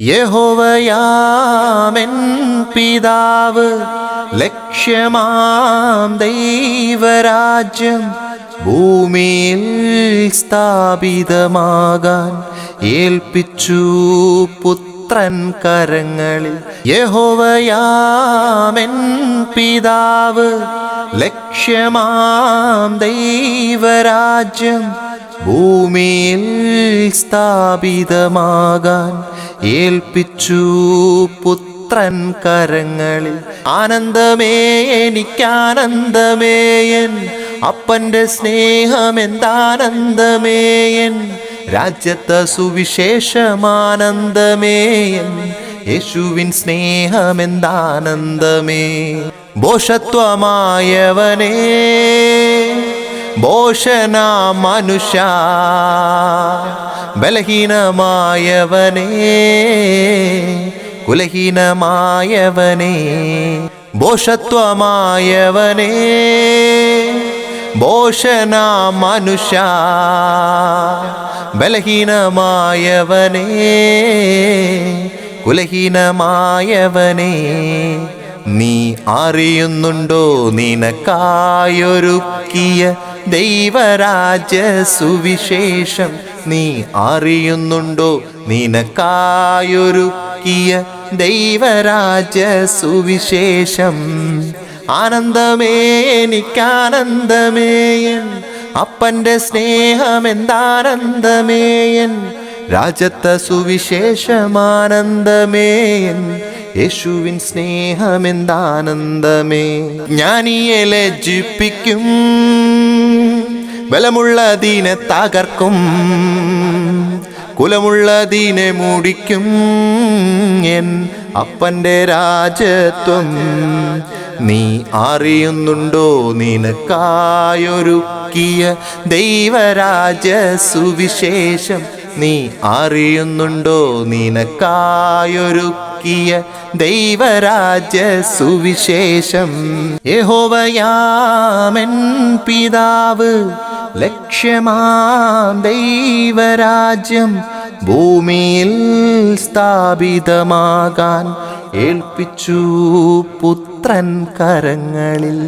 യഹോവയാമെൻ പിതാവ് ലക്ഷ്യമാം ദൈവരാജ്യം ഭൂമിയിൽ സ്ഥാപിതമാകാൻ ഏൽപ്പിച്ചു പുത്രൻ കരങ്ങളിൽ. യഹോവയാമെൻ പിതാവ് ലക്ഷ്യമാം ദൈവരാജ്യം ഭൂമിയിൽ സ്ഥാപിതമാകാൻ ഏൽപ്പിച്ചു പുത്രൻ കരങ്ങളിൽ. ആനന്ദമേ എനിക്കാനന്ദമേയൻ അപ്പന്റെ സ്നേഹമെന്താനന്ദമേയൻ രാജ്യത്തെ സുവിശേഷമാനന്ദമേയൻ യേശുവിൻ സ്നേഹമെന്താനന്ദമേ. ഭോഷത്വമായവനേ ഭോഷന മനുഷ്യ ബലഹീനമായവനേ കുലഹീനമായവനേ ഭോഷത്വമായവനേ ഭോഷന മനുഷ്യ ബലഹീനമായവനേ കുലഹീനമായവനേ. നീ അറിയുന്നുണ്ടോ? നിനക്കായൊരുക്കിയ ദൈവരാജ്യ സുവിശേഷം നീ അറിയുന്നുണ്ടോ? നിനക്കായൊരുക്കിയ ദൈവരാജ്യ സുവിശേഷം. ആനന്ദമേ എനിക്കാനന്ദമേയൻ അപ്പന്റെ സ്നേഹമെന്താനന്ദമേയൻ രാജത്ത സുവിശേഷമാനന്ദമേയൻ യേശുവിൻ സ്നേഹമെന്താനന്ദമേ. ജ്ഞാനിയെ ലജ്ജിപ്പിക്കും ബലമുള്ളതിനെ തകർക്കും. കുലമുള്ളതിനെ മൂടിക്കും. എൻ അപ്പന്റെ രാജത്വം നീ അറിയുന്നുണ്ടോ? നിനക്കായൊരുക്കിയ ദൈവരാജ സുവിശേഷം നീ അറിയുന്നുണ്ടോ? നിനക്കായൊരുക്കിയ ദൈവരാജ സുവിശേഷം യഹോവയാമൻ പിതാവ് ലക്ഷ്യമാം ദൈവരാജ്യം ഭൂമിയിൽ സ്ഥാപിതമാകാൻ ഏൽപ്പിച്ചു പുത്രൻ കരങ്ങളിൽ.